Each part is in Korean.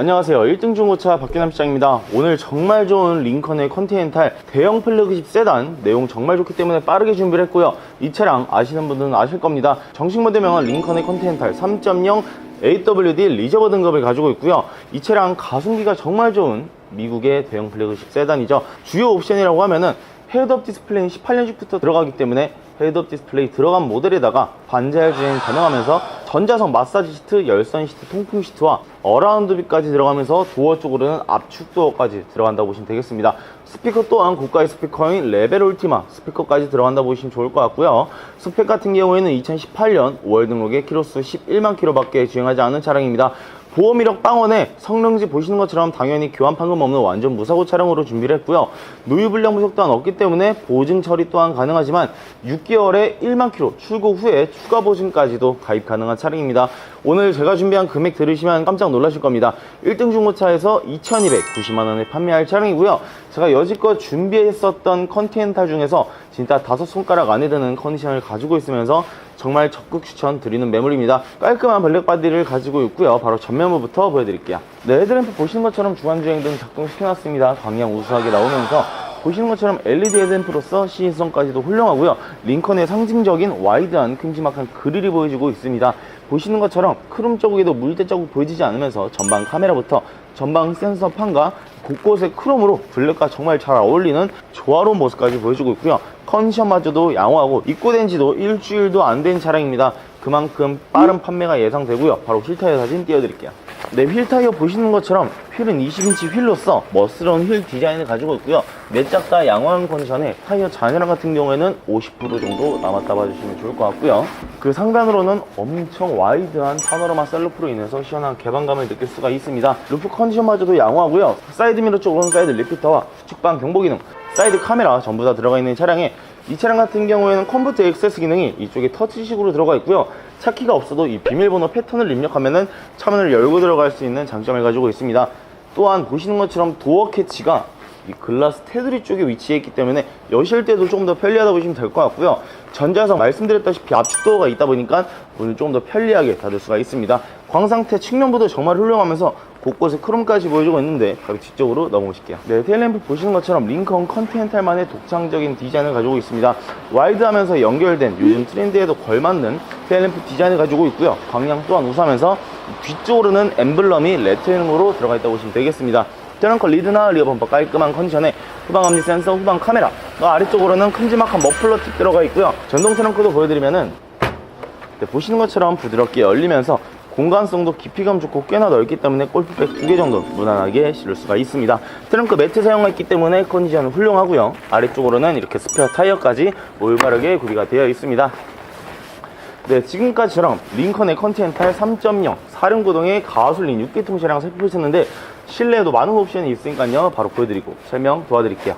안녕하세요. 1등 중고차 박규남 시장입니다. 오늘 정말 좋은 링컨의 컨티넨탈 대형 플래그십 세단 내용 정말 좋기 때문에 빠르게 준비를 했고요. 이 차량 아시는 분들은 아실 겁니다. 정식 모델명은 링컨의 컨티넨탈 3.0 AWD 리저버 등급을 가지고 있고요. 이 차량 가성비가 정말 좋은 미국의 대형 플래그십 세단이죠. 주요 옵션이라고 하면은 헤드업 디스플레이는 18년식부터 들어가기 때문에 헤드업 디스플레이 들어간 모델에다가 반자율 주행 가능하면서 전자석 마사지 시트, 열선 시트, 통풍 시트와 어라운드비까지 들어가면서 도어 쪽으로는 압축 도어까지 들어간다고 보시면 되겠습니다. 스피커 또한 고가의 스피커인 레벨 울티마 스피커까지 들어간다고 보시면 좋을 것 같고요. 스펙 같은 경우에는 2018년 5월 등록에 키로수 11만 킬로밖에 주행하지 않은 차량입니다. 보험 이력 빵원에 성능지 보시는 것처럼 당연히 교환 판금 없는 완전 무사고 차량으로 준비를 했고요. 노유 불량 부속 또한 없기 때문에 보증 처리 또한 가능하지만 6개월에 1만 킬로 출고 후에 추가 보증까지도 가입 가능한 차량입니다. 오늘 제가 준비한 금액 들으시면 깜짝 놀라실 겁니다. 1등 중고차에서 2,290만 원에 판매할 차량이고요. 제가 여지껏 준비했었던 컨티넨탈 중에서 진짜 다섯 손가락 안에 드는 컨디션을 가지고 있으면서 정말 적극 추천 드리는 매물입니다. 깔끔한 블랙 바디를 가지고 있고요. 바로 전면부부터 보여드릴게요. 네, 헤드램프 보시는 것처럼 주간주행 등 작동시켜놨습니다. 광량 우수하게 나오면서 보시는 것처럼 LED 헤드램프로서 시인성까지도 훌륭하고요. 링컨의 상징적인 와이드한 큼지막한 그릴이 보여지고 있습니다. 보시는 것처럼 크롬 자국에도 물때 자국 보여지지 않으면서 전방 카메라부터 전방 센서 판과 곳곳에 크롬으로 블랙과 정말 잘 어울리는 조화로운 모습까지 보여주고 있고요. 컨디션마저도 양호하고 입고된 지도 일주일도 안 된 차량입니다. 그만큼 빠른 판매가 예상되고요. 바로 휠타이어 사진 띄워드릴게요. 네, 휠 타이어 보시는 것처럼 휠은 20인치 휠로서 멋스러운 휠 디자인을 가지고 있고요. 내짝 다 양호한 컨디션에 타이어 잔여량 같은 경우에는 50% 정도 남았다 봐주시면 좋을 것 같고요. 그 상단으로는 엄청 와이드한 파노라마 셀루프로 인해서 시원한 개방감을 느낄 수가 있습니다. 루프 컨디션마저도 양호하고요. 사이드 미러 쪽으로는 사이드 리피터와 수축방 경보 기능, 사이드 카메라 전부 다 들어가 있는 차량에 이 차량 같은 경우에는 컴포트 액세스 기능이 이쪽에 터치식으로 들어가 있고요. 차키가 없어도 이 비밀번호 패턴을 입력하면은 차문을 열고 들어갈 수 있는 장점을 가지고 있습니다. 또한 보시는 것처럼 도어 캐치가 이 글라스 테두리 쪽에 위치해 있기 때문에 여실 때도 조금 더 편리하다 보시면 될 것 같고요. 전자석 말씀드렸다시피 압축 도어가 있다 보니까 오늘 조금 더 편리하게 닫을 수가 있습니다. 광 상태 측면부도 정말 훌륭하면서 곳곳에 크롬까지 보여주고 있는데 바로 뒤쪽으로 넘어오실게요. 네, 테일램프 보시는 것처럼 링컨 컨티넨탈만의 독창적인 디자인을 가지고 있습니다. 와이드하면서 연결된 요즘 트렌드에도 걸맞는 테일램프 디자인을 가지고 있고요. 광량 또한 우수하면서 뒤쪽으로는 엠블럼이 레트링으로 들어가 있다고 보시면 되겠습니다. 트렁크 리드나 리어 범퍼 깔끔한 컨디션에 후방 앞니 센서, 후방 카메라 그 아래쪽으로는 큼지막한 머플러 팁 들어가 있고요. 전동 트렁크도 보여드리면은 네, 보시는 것처럼 부드럽게 열리면서 공간성도 깊이감 좋고 꽤나 넓기 때문에 골프백 두 개 정도 무난하게 실을 수가 있습니다. 트렁크 매트 사용했기 때문에 컨디션은 훌륭하고요. 아래쪽으로는 이렇게 스페어 타이어까지 올바르게 구비가 되어 있습니다. 네, 지금까지처럼 링컨의 컨티넨탈 3.0 사륜구동의 가솔린 6기통 차량 살펴보셨는데 실내에도 많은 옵션이 있으니까요. 바로 보여드리고 설명 도와드릴게요.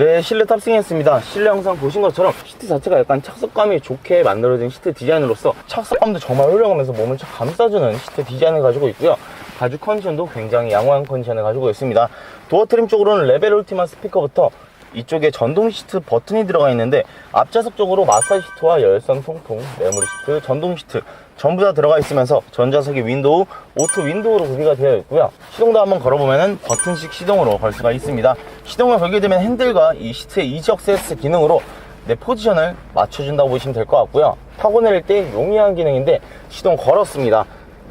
네, 실내 탑승했습니다. 실내 영상 보신 것처럼 시트 자체가 약간 착석감이 좋게 만들어진 시트 디자인으로서 착석감도 정말 훌륭하면서 몸을 착 감싸주는 시트 디자인을 가지고 있고요. 가죽 컨디션도 굉장히 양호한 컨디션을 가지고 있습니다. 도어 트림 쪽으로는 레벨 울티마 스피커부터 이쪽에 전동 시트 버튼이 들어가 있는데 앞좌석 쪽으로 마사지 시트와 열선 통풍, 메모리 시트, 전동 시트 전부 다 들어가 있으면서 전자석이 윈도우, 오토 윈도우로 구비가 되어 있고요. 시동도 한번 걸어보면은 버튼식 시동으로 걸 수가 있습니다. 시동을 걸게 되면 핸들과 이 시트의 이지 억세스 기능으로 내 포지션을 맞춰준다고 보시면 될 것 같고요. 타고 내릴 때 용이한 기능인데 시동 걸었습니다.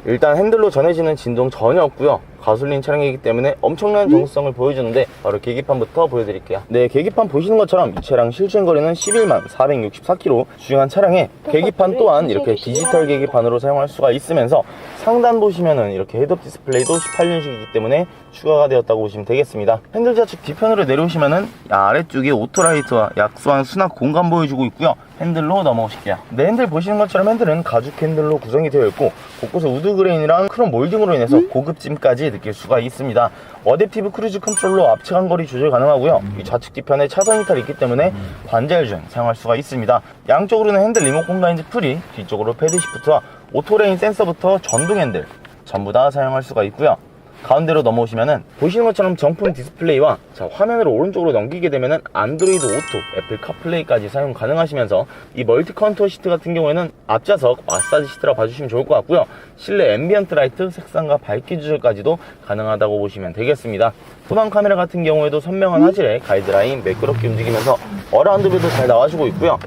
일단 핸들로 전해지는 진동 전혀 없고요. 가솔린 차량이기 때문에 엄청난 정수성을 보여주는데 바로 계기판부터 보여드릴게요. 네, 계기판 보시는 것처럼 이 차량 실주행 거리는 11만 464km 주행한 차량에 계기판 또한 이렇게 디지털 계기판으로 사용할 수가 있으면서 상단 보시면은 이렇게 헤드업 디스플레이도 18년식이기 때문에 추가가 되었다고 보시면 되겠습니다. 핸들 좌측 뒤편으로 내려오시면은 아래쪽에 오토라이트와 약소한 수납 공간 보여주고 있고요. 핸들로 넘어오실게요. 네, 핸들 보시는 것처럼 핸들은 가죽 핸들로 구성이 되어 있고 곳곳에 우드 그레인이랑 크롬 몰딩으로 인해서 고급짐까지 느낄 수가 있습니다. 어댑티브 크루즈 컨트롤로 앞측 거리 조절 가능하고요. 이 좌측 뒤편에 차선 이탈이 있기 때문에 관절 주행 사용할 수가 있습니다. 양쪽으로는 핸들 리모컨 가인지 풀이, 뒤쪽으로 패드 시프트와 오토레인 센서부터 전동 핸들 전부 다 사용할 수가 있고요. 가운데로 넘어오시면은 보시는 것처럼 정품 디스플레이와 자, 화면을 오른쪽으로 넘기게 되면은 안드로이드 오토, 애플 카플레이까지 사용 가능하시면서 이 멀티 컨투어 시트 같은 경우에는 앞좌석 마사지 시트라 봐주시면 좋을 것 같고요. 실내 앰비언트 라이트 색상과 밝기 조절까지도 가능하다고 보시면 되겠습니다. 후방 카메라 같은 경우에도 선명한 화질의 가이드라인 매끄럽게 움직이면서 어라운드 뷰도 잘 나와주고 있고요.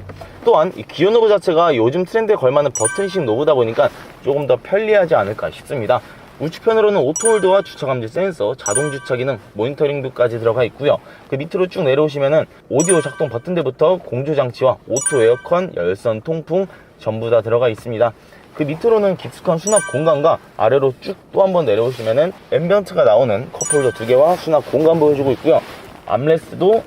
또한 이 기어 노브 자체가 요즘 트렌드에 걸맞는 버튼식 노브다 보니까 조금 더 편리하지 않을까 싶습니다. 우측편으로는 오토홀드와 주차 감지 센서, 자동 주차 기능, 모니터링도까지 들어가 있고요. 그 밑으로 쭉 내려오시면은 오디오 작동 버튼대부터 공조 장치와 오토 에어컨, 열선 통풍 전부 다 들어가 있습니다. 그 밑으로는 깊숙한 수납 공간과 아래로 쭉 또 한번 내려오시면은 앰비언트가 나오는 컵홀더 두 개와 수납 공간 보여주고 있고요. 암레스트도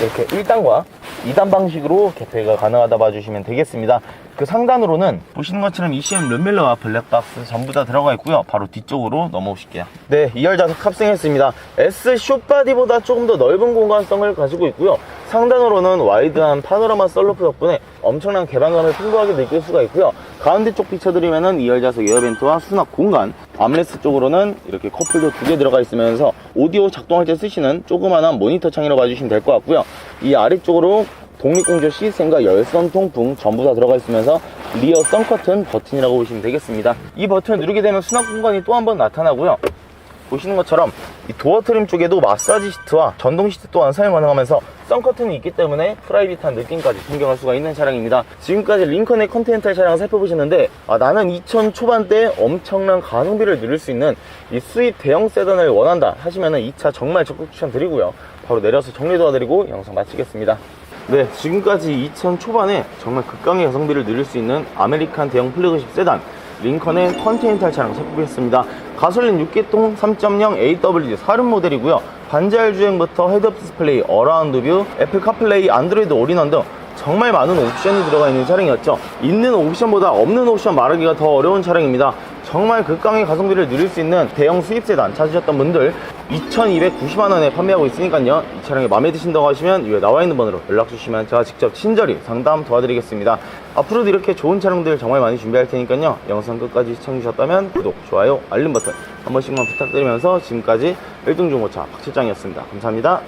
이렇게 1단과 2단 방식으로 개폐가 가능하다 봐주시면 되겠습니다. 그 상단으로는 보시는 것처럼 ECM 룸밀러와 블랙박스 전부 다 들어가 있고요. 바로 뒤쪽으로 넘어오실게요. 네, 2열 좌석 탑승했습니다. S 숏바디보다 조금 더 넓은 공간성을 가지고 있고요. 상단으로는 와이드한 파노라마 썰루프 덕분에 엄청난 개방감을 풍부하게 느낄 수가 있고요. 가운데 쪽 비춰드리면은 2열 좌석 에어벤트와 수납 공간, 암레스 쪽으로는 이렇게 컵홀더 두개 들어가 있으면서 오디오 작동할 때 쓰시는 조그만한 모니터 창이라고 봐주시면 될 것 같고요. 이 아래쪽으로 독립공조 시스템과 열선 통풍 전부 다 들어가 있으면서 리어 썬커튼 버튼이라고 보시면 되겠습니다. 이 버튼을 누르게 되면 수납 공간이 또 한 번 나타나고요. 보시는 것처럼 이 도어 트림 쪽에도 마사지 시트와 전동 시트 또한 사용 가능하면서 썬커튼이 있기 때문에 프라이빗한 느낌까지 풍경할 수가 있는 차량입니다. 지금까지 링컨의 컨티넨탈 차량을 살펴보셨는데 아, 나는 2000 초반대 엄청난 가성비를 누릴 수 있는 이 수입 대형 세단을 원한다 하시면 이차 정말 적극 추천드리고요. 바로 내려서 정리 도와드리고 영상 마치겠습니다. 네, 지금까지 2000 초반에 정말 극강의 가성비를 누릴 수 있는 아메리칸 대형 플래그십 세단 링컨의 컨티넨탈 차량 살펴보겠습니다. 가솔린 6기통 3.0 AWD 사륜 모델이고요. 반자율 주행부터 헤드업 디스플레이, 어라운드 뷰, 애플 카플레이, 안드로이드 올인원 등 정말 많은 옵션이 들어가 있는 차량이었죠. 있는 옵션보다 없는 옵션 말하기가 더 어려운 차량입니다. 정말 극강의 가성비를 누릴 수 있는 대형 수입 세단 찾으셨던 분들 2290만원에 판매하고 있으니까요. 이 차량이 마음에 드신다고 하시면 위에 나와 있는 번호로 연락 주시면 제가 직접 친절히 상담 도와드리겠습니다. 앞으로도 이렇게 좋은 차량들 정말 많이 준비할 테니까요. 영상 끝까지 시청해 주셨다면 구독, 좋아요, 알림 버튼 한 번씩만 부탁드리면서 지금까지 1등 중고차 박실장이었습니다. 감사합니다